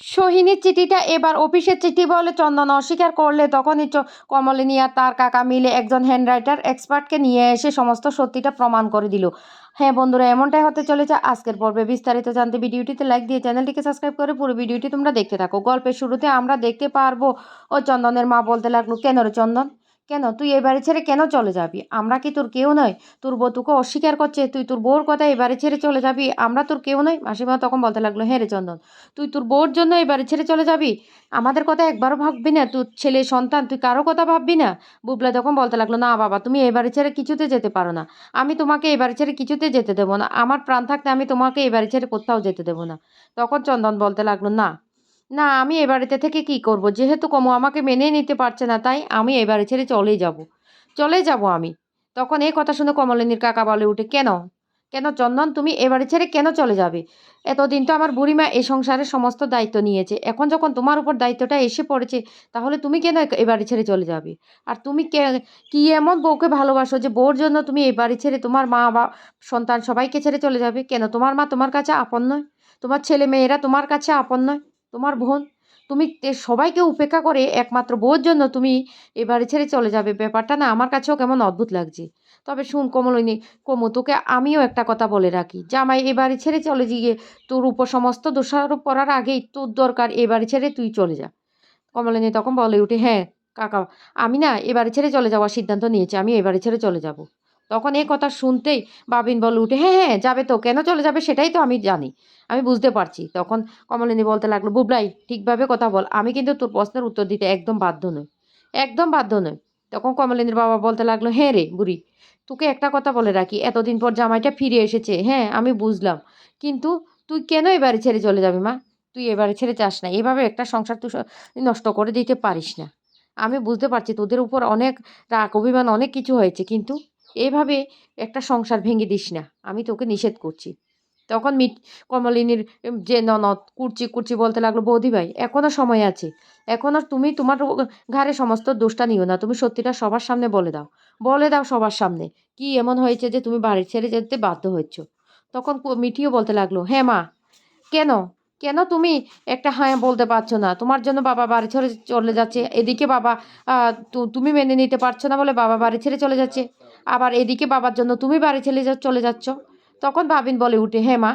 সোহিনীর চিঠিটা এবার অফিসের চিঠি বলে চন্দন অস্বীকার করলে তখনই কমলিনী আর তার কাকা মিলে একজন হ্যান্ড রাইটার এক্সপার্টকে নিয়ে এসে সমস্ত সত্যিটা প্রমাণ করে দিল। হ্যাঁ বন্ধুরা, এমনটাই হতে চলেছে। আজকের পর্বে বিস্তারিত জানতে ভিডিওটিতে লাইক দিয়ে চ্যানেলটিকে সাবস্ক্রাইব করে পুরো ভিডিওটি তোমরা দেখতে থাকো। গল্পের শুরুতে আমরা দেখতে পারব, ও চন্দনের মা বলতে লাগল, কেন রে চন্দন? কেন? তুই এই বাড়ি ছেড়ে কেন চলে যাবি? আমরা কি তোর কেউ নয় তোর বউ তোকে অস্বীকার করছে, তুই তোর বউর কথা এই বাড়ি ছেড়ে চলে যাবি? আমরা তোর কেউ নই? মাসিমা তখন বলতে লাগল হ্যাঁ রে চন্দন, তুই তোর বউর জন্য এই বাড়ি ছেড়ে চলে যাবি? আমাদের কথা একবারও ভাববি না। তোর ছেলে, সন্তান, তুই কারও কথা ভাববি না? বুবলা তখন বলতে লাগল, না বাবা, তুমি এই বাড়ি ছেড়ে কিছুতে যেতে পারো না। আমি তোমাকে এই বাড়ি ছেড়ে কিছুতে যেতে দেবো না। আমার প্রাণ থাকতে আমি তোমাকে এই বাড়ি ছেড়ে কোথাও যেতে দেবো না। তখন চন্দন বলতে লাগল, না না, আমি এ বাড়িতে থেকে কি করব? যেহেতু কমু আমাকে মেনে নিতে পারছে না, তাই আমি এই বাড়ি ছেড়ে চলেই যাব। চলেই যাব আমি। তখন এই কথা শুনে কমলিনীর কাকা বলে উঠে, কেন? কেন চন্দন, তুমি এ বাড়ি ছেড়ে কেন চলে যাবে? এতদিন তো আমার বুড়িমা এই সংসারের সমস্ত দায়িত্ব নিয়েছে। এখন যখন তোমার উপর দায়িত্বটা এসে পড়েছে, তাহলে তুমি কেন এ- এ বাড়ি ছেড়ে চলে যাবে? আর তুমি কে, কি এমন বউকে ভালোবাসো যে বউর জন্য তুমি এই বাড়ি ছেড়ে তোমার মা, বা, সন্তান সবাইকে ছেড়ে চলে যাবে? কেন তোমার মা তোমার কাছে আপন নয়? তোমার ছেলে মেয়েরা তোমার কাছে আপন নয়? তোমার বোন, তুমি সবাইকে উপেক্ষা করে একমাত্র বউর জন্য তুমি এ বাড়ি ছেড়ে চলে যাবে। ব্যাপারটা না আমার কাছেও কেমন অদ্ভুত লাগছে। তবে শুন কমলিনী, কমু, তোকে আমিও একটা কথা বলে রাখি। জামাই, এ বাড়ি ছেড়ে চলে গিয়ে তোর উপর সমস্ত দোষারোপ করার আগেই তোর দরকার এ বাড়ি ছেড়ে তুই চলে যা। কমলিনী তখন বলে উঠে হ্যাঁ কাকা, আমি না এ বাড়ি ছেড়ে চলে যাওয়ার সিদ্ধান্ত নিয়েছি। আমি এ বাড়ি ছেড়ে চলে যাব। তখন এই কথা শুনতেই বাবিন বলে উঠে হ্যাঁ হ্যাঁ যাবে তো, কেন চলে যাবে সেটাই তো আমি জানি, আমি বুঝতে পারছি। তখন কমলিনী বলতে লাগল বুবলাই ঠিকভাবে কথা বল, আমি কিন্তু তোর প্রশ্নের উত্তর দিতে একদম বাধ্য নই, একদম বাধ্য নই। তখন কমলিনীর বাবা বলতে লাগল হ্যাঁ রে বুড়ি, তোকে একটা কথা বলে রাখি, এতদিন পর জামাইটা ফিরে এসেছে হ্যাঁ আমি বুঝলাম, কিন্তু তুই কেন এবারে ছেড়ে চলে যাবি মা? তুই এবারে ছেড়ে চাস না, এভাবে একটা সংসার তুই নষ্ট করে দিতে পারিস না। আমি বুঝতে পারছি তোদের উপর অনেক রাগ, অভিমান, অনেক কিছু হয়েছে, কিন্তু এভাবে একটা সংসার ভেঙে দিস না, আমি তোকে নিষেধ করছি। তখন মিট, কমলিনীর যে ননদ, কুরচি কুরচি বলতে লাগল, বৌদি ভাই এখনও সময় আছে। এখনও তুমি তোমার ঘাড়ে সমস্ত দোষটা নিও না, তুমি সত্যিটা সবার সামনে বলে দাও। বলে দাও সবার সামনে। কি এমন হয়েছে যে তুমি বাড়ি ছেড়ে যেতে বাধ্য হচ্ছ তখন মিঠিও বলতে লাগল হ্যাঁ মা, কেন? কেন তুমি একটা হ্যাঁ বলতে পারছ না? তোমার জন্য বাবা বাড়ি ছেড়ে চলে যাচ্ছে। এদিকে বাবা তুমি মেনে নিতে পারছ না বলে বাবা বাড়ি ছেড়ে চলে যাচ্ছে। আবার এদিকে বাবার জন্য তুমি বাড়ি ছেলে চলে যাচ্ছ। তখন ভাবিন বলে উঠে হ্যাঁ মা,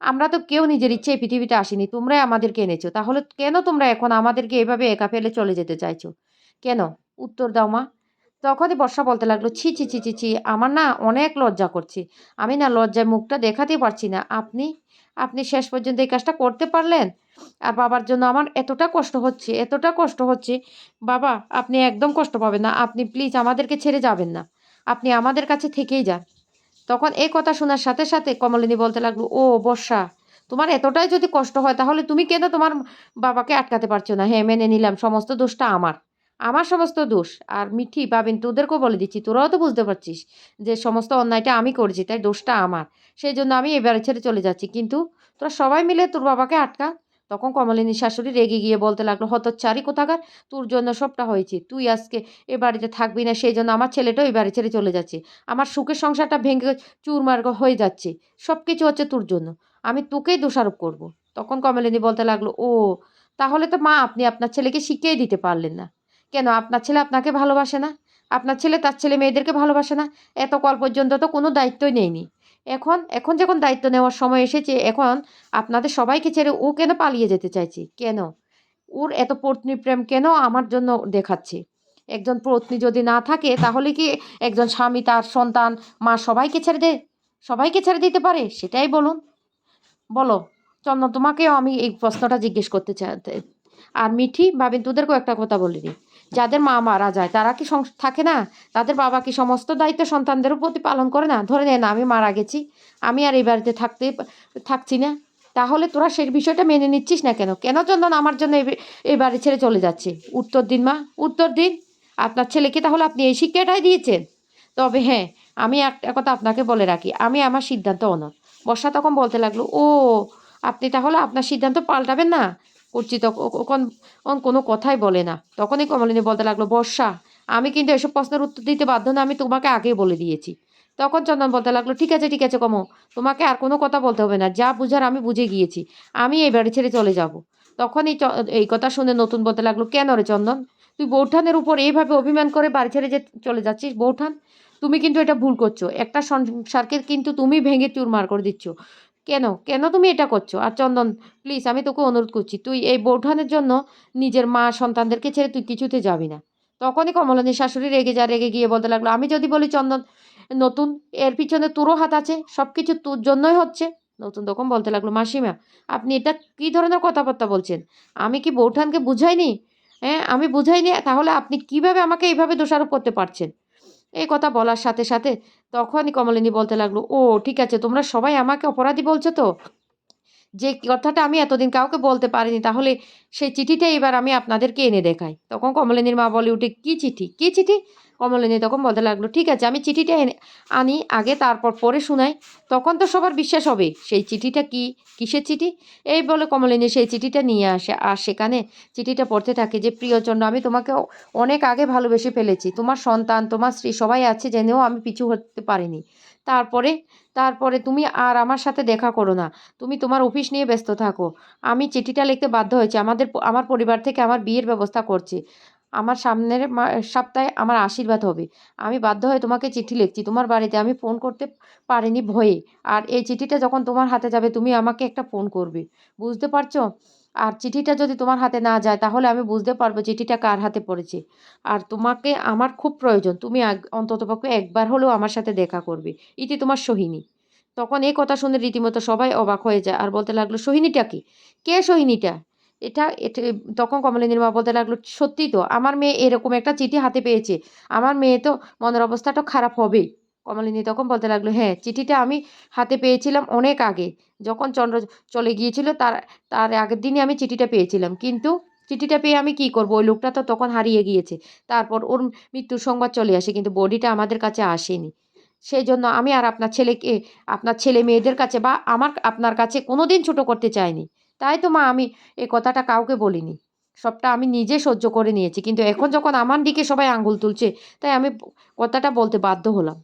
আমরা তো কেউ নিজের ইচ্ছে পৃথিবীতে আসিনি, তোমরাই আমাদেরকে এনেছো। তাহলে কেন তোমরা এখন আমাদেরকে এভাবে একা ফেলে চলে যেতে চাইছো? কেন? উত্তর দাও মা। তখনই বর্ষা বলতে লাগল, ছি ছি ছি ছি ছি, আমার না অনেক লজ্জা করছে। আমি না লজ্জায় মুখটা দেখাতে পারছি না। আপনি আপনি শেষ পর্যন্ত এই কাজটা করতে পারলেন? আর বাবার জন্য আমার এতটা কষ্ট হচ্ছে, এতটা কষ্ট হচ্ছে। বাবা, আপনি একদম কষ্ট পাবেন না। আপনি প্লিজ আমাদেরকে ছেড়ে যাবেন না। আপনি আমাদের কাছে থেকেই যান। তখন এই কথা শোনার সাথে সাথে কমলিনী বলতে লাগল, ও বর্ষা, তোমার এতটাই যদি কষ্ট হয় তাহলে তুমি কেন তোমার বাবাকে আটকাতে পারছ না? হ্যাঁ মেনে নিলাম, সমস্ত দোষটা আমার। আমার সমস্ত দোষ। আর মিঠি, বাবিন, তোদেরকেও বলে দিচ্ছি, তোরাও তো বুঝতে পারছিস যে সমস্ত অন্যায়টা আমি করেছি, তাই দোষটা আমার। সেই জন্য আমি এবারে ছেড়ে চলে যাচ্ছি। কিন্তু তোরা সবাই মিলে তোর বাবাকে আটকা তখন কমলিনীর শাশুড়ি রেগে গিয়ে বলতে লাগল হতচ্চারি কোথাকার? তোর জন্য সবটা হয়েছে। তুই আজকে এ বাড়িতে থাকবি না, সেই জন্য আমার ছেলেটাও এই বাড়ি ছেড়ে চলে যাচ্ছে। আমার সুখের সংসারটা ভেঙে চুরমার হয়ে যাচ্ছে। সব কিছু হচ্ছে তোর জন্য। আমি তোকেই দোষারোপ করব। তখন কমলিনী বলতে লাগল, ও, তাহলে তো মা, আপনি আপনার ছেলেকে শিখিয়ে দিতে পারলেন না। কেন, আপনার ছেলে আপনাকে ভালোবাসে না? আপনার ছেলে তার ছেলে মেয়েদেরকে ভালোবাসে না? এত কল পর্যন্ত তো কোনো দায়িত্বই নেয়নি। এখন এখন যখন দায়িত্ব নেওয়ার সময় এসেছে, এখন আপনাদের সবাইকে ছেড়ে ও কেন পালিয়ে যেতে চাইছে? কেন? ওর এত পত্নী প্রেম কেন আমার জন্য দেখাচ্ছে? একজন পত্নী যদি না থাকে, তাহলে কি একজন স্বামী, তার সন্তান, মা সবাইকে ছেড়ে দে, সবাইকে ছেড়ে দিতে পারে? সেটাই বলুন। বলো, চন্দন, তোমাকেও আমি এই প্রশ্নটা জিজ্ঞেস করতে চাই। আর মিঠি, ভাবিন, তোদেরকেও একটা কথা বলিনি যাদের মা মারা যায়, তারা কি থাকে না? তাদের বাবা কি সমস্ত দায়িত্ব সন্তানদের প্রতি পালন করে না? ধরে নেন আমি মারা গেছি। আমি আর এই বাড়িতে থাকতে থাকছি না। তাহলে তোরা সেই বিষয়টা মেনে নিচ্ছিস না কেন? কেন চন্দন আমার জন্য এই এই বাড়ি ছেড়ে চলে যাচ্ছে? উত্তর দিন, মা। উত্তর দিন। আপনার ছেলেকে তাহলে আপনি এই শিক্ষাটাই দিয়েছেন। তবে হ্যাঁ আমি একটা কথা আপনাকে বলে রাখি। আমি আমার সিদ্ধান্ত অনর। বর্ষা তখন বলতে লাগল, ও, আপনি তাহলে আপনার সিদ্ধান্ত পাল্টাবেন না? করছি তখন কোনো কথাই বলে না। তখনই কমলিনী বলতে লাগল, বর্ষা, আমি কিন্তু এসব প্রশ্নের উত্তর দিতে বাধ্য না আমি তোমাকে আগেই বলে দিয়েছি। তখন চন্দন বলতে লাগল, ঠিক আছে ঠিক আছে কমো, তোমাকে আর কোনো কথা বলতে হবে না, যা বুঝার আমি বুঝে গিয়েছি, আমি এই বাড়ি ছেড়ে চলে যাব। তখনই চ, এই কথা শুনে নতুন বলতে লাগল, কেন রে চন্দন, তুই বৌঠানের উপর এইভাবে অভিমান করে বাড়ি ছেড়ে যে, চলে যাচ্ছিস, বৌঠান? তুমি কিন্তু এটা ভুল করছ, একটা সংসারকে কিন্তু তুমি ভেঙে চুরমার করে দিচ্ছ। কেন? কেন তুমি এটা করছ? আর চন্দন প্লিজ আমি তোকে অনুরোধ করছি, তুই এই বৌঠানের জন্য নিজের মা সন্তানদেরকে ছেড়ে তুই কিছুতে যাবি না। তখনই কমলিনীর শাশুড়ি রেগে যা, রেগে গিয়ে বলতে লাগল, আমি যদি বলি চন্দন, নতুন, এর পিছনে তোরও হাত আছে সব কিছু তোর জন্যই হচ্ছে। নতুন তখন বলতে লাগল, মাসিমা, আপনি এটা কী ধরনের কথাবার্তা বলছেন? আমি কি বৌঠানকে বুঝাইনি? হ্যাঁ আমি বুঝাইনি, তাহলে আপনি কীভাবে আমাকে এইভাবে দোষারোপ করতে পারছেন? এই কথা বলার সাথে সাথে তখনই কমলিনী বলতে লাগল, ও, ঠিক আছে, তোমরা সবাই আমাকে অপরাধী বলছো তো? যে কথাটা আমি এতদিন কাউকে বলতে পারিনি, তাহলে সেই চিঠিটা এবার আমি আপনাদেরকে এনে দেখাই। তখন কমলিনীর মা বলে, উঠে কী চিঠি? কী চিঠি? কমলিনী তখন বলতে লাগল, ঠিক আছে, আমি চিঠিটা এনে আনি, আগে তারপর পরে শোনাই। তখন তো সবার বিশ্বাস হবে, সেই চিঠিটা কি? কিসের চিঠি? এই বলে কমলিনী সেই চিঠিটা নিয়ে আসে। আর সেখানে চিঠিটা পড়তে থাকে যে, প্রিয়চন্দ্র, আমি তোমাকে অনেক আগে ভালোবেসে ফেলেছি। তোমার সন্তান, তোমার স্ত্রী সবাই আছে, জেনেও আমি পিছু হতে পারিনি। তারপরে তারপরে তুমি আর আমার সাথে দেখা করো না। তুমি তোমার অফিস নিয়ে ব্যস্ত থাকো। আমি চিঠিটা লিখতে বাধ্য হয়েছি। আমাদের আমার পরিবার থেকে আমার বিয়ের ব্যবস্থা করছে। আমার সামনের সপ্তাহে আমার আশীর্বাদ হবে। আমি বাধ্য হয়ে তোমাকে চিঠি লিখছি। তোমার বাড়িতে আমি ফোন করতে পারিনি ভয়ে। আর এই চিঠিটা যখন তোমার হাতে যাবে, তুমি আমাকে একটা ফোন করবে। বুঝতে পারছ? আর চিঠিটা যদি তোমার হাতে না যায়, তাহলে আমি বুঝতে পারব চিঠিটা কার হাতে পড়েছে। আর তোমাকে আমার খুব প্রয়োজন, তুমি অন্ততপক্ষে একবার হলেও আমার সাথে দেখা করবে। ইতি তোমার সোহিনী। তখন এই কথা শুনে রীতিমতো সবাই অবাক হয়ে যায়। আর বলতে লাগল, সোহিনীটা কি? কে সোহিনীটা? এটা তখন কমলিনীর মা বলতে লাগল সত্যি তো, আমার মেয়ে এরকম একটা চিঠি হাতে পেয়েছে। আমার মেয়ে তো মনের অবস্থাটা খারাপ হবেই। কমলিনী তখন বলতে লাগল হ্যাঁ চিঠিটা আমি হাতে পেয়েছিলাম অনেক আগে। যখন চন্দ্র চলে গিয়েছিল, তার তার আগের দিনই আমি চিঠিটা পেয়েছিলাম। কিন্তু চিঠিটা পেয়ে আমি কি করব? ওই লোকটা তো তখন হারিয়ে গিয়েছে। তারপর ওর মৃত্যুর সংবাদ চলে আসে, কিন্তু বডিটা আমাদের কাছে আসেনি। সেই জন্য আমি আর আপনার ছেলেকে, আপনার ছেলে মেয়েদের কাছে বা আমার, আপনার কাছে কোনো দিন ছোটো করতে চাইনি। তাই তো মা, আমি এই কথাটা কাউকে বলিনি। সবটা আমি নিজে সহ্য করে নিয়েছি। কিন্তু এখন যখন আমার দিকে সবাই আঙ্গুল তুলছে, তাই আমি কথাটা বলতে বাধ্য হলাম।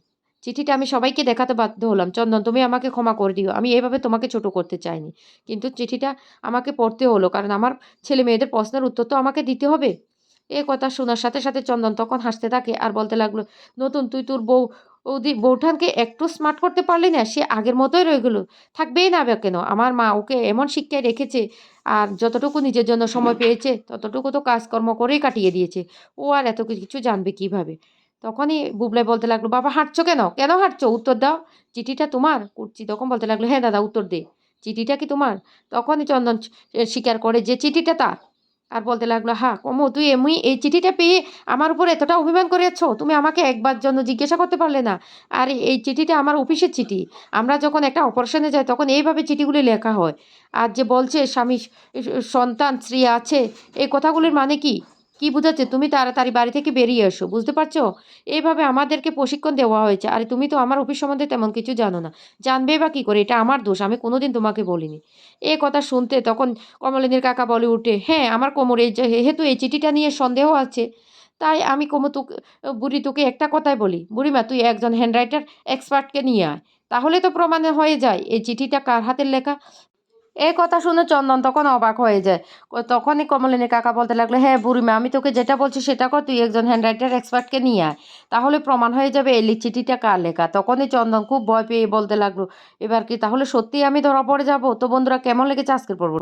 চিঠিটা আমি সবাইকে দেখাতে বাধ্য হলাম। চন্দন, তুমি আমাকে ক্ষমা করে দিও। আমি এইভাবে তোমাকে ছোট করতে চাইনি। কিন্তু চিঠিটা আমাকে পড়তে হলো, কারণ আমার ছেলে মেয়েদের প্রশ্নের উত্তর তো আমাকে দিতে হবে। এ কথা শোনার সাথে সাথে চন্দন তখন হাসতে থাকে আর বলতে লাগল, নতুন, তুই তোর বউ ওদি বৌঠানকে একটু স্মার্ট করতে পারলি না? সে আগের মতোই রয়ে গেলো। থাকবেই না কেন? আমার মা ওকে এমন শিক্ষায় রেখেছে আর যতটুকু নিজের জন্য সময় পেয়েছে, ততটুকু তো কাজকর্ম করেই কাটিয়ে দিয়েছে। ও আর এত কিছু জানবে কীভাবে? তখনই বুবলাই বলতে লাগল, বাবা, হাঁটছো কেন? কেন হাঁটছো? উত্তর দাও। চিঠিটা তোমার? কুর্চি তখন বলতে লাগল হ্যাঁ দাদা, উত্তর দে। চিঠিটা কি তোমার? তখনই চন্দন স্বীকার করে যে চিঠিটা তার। আর বলতে লাগল, হা, কমো, তুই এমনি এই চিঠিটা পেয়ে আমার উপর এতটা অভিমান করেছ তুমি আমাকে একবার জন্য জিজ্ঞাসা করতে পারলে না। আর, এই চিঠিটা আমার অফিসের চিঠি। আমরা যখন একটা অপারেশনে যাই, তখন এইভাবে চিঠিগুলি লেখা হয়। আর যে বলছে, স্বামী সন্তান, স্ত্রী আছে, এই কথাগুলির মানে কি? কি বুঝাচ্ছে? তুমি তাড়াতাড়ি বাড়ি থেকে বেরিয়ে এসো, বুঝতে পারছ? এইভাবে আমাদেরকে প্রশিক্ষণ দেওয়া হয়েছে। আর, তুমি তো আমার অফিস সম্বন্ধে তেমন কিছু জানো না। জানবে বা কী করে? এটা আমার দোষ, আমি কোনোদিন তোমাকে বলিনি। এ কথা শুনতে তখন কমলিনীর কাকা বলে উঠে হ্যাঁ আমার কোমরে যেহেতু এই চিঠিটা নিয়ে সন্দেহ আছে, তাই আমি কোমো তোকে, বুড়ি তোকে একটা কথাই বলি। বুড়িমা, তুই একজন হ্যান্ডরাইটার এক্সপার্টকে নিয়ে আয়। তাহলে তো প্রমাণে হয়ে যায়, এই চিঠিটা কার হাতের লেখা? এই কথা শুনে চন্দন তখন অবাক হয়ে যায়। তখনই কমলিনী কাকা বলতে লাগল হ্যাঁ বুড়িমা, আমি তোকে যেটা বলছি সেটা কর, তুই একজন হ্যান্ডরাইটার এক্সপার্টকে নিয়ে আয়। তাহলে প্রমাণ হয়ে যাবে এই লিচিটিটা কার লেখা? তখনই চন্দন খুব ভয় পেয়ে বলতে লাগল, এবার কি তাহলে সত্যিই আমি ধরা পড়ে যাব? তো বন্ধুরা, কেমন লেগেছে আজকের পর্ব?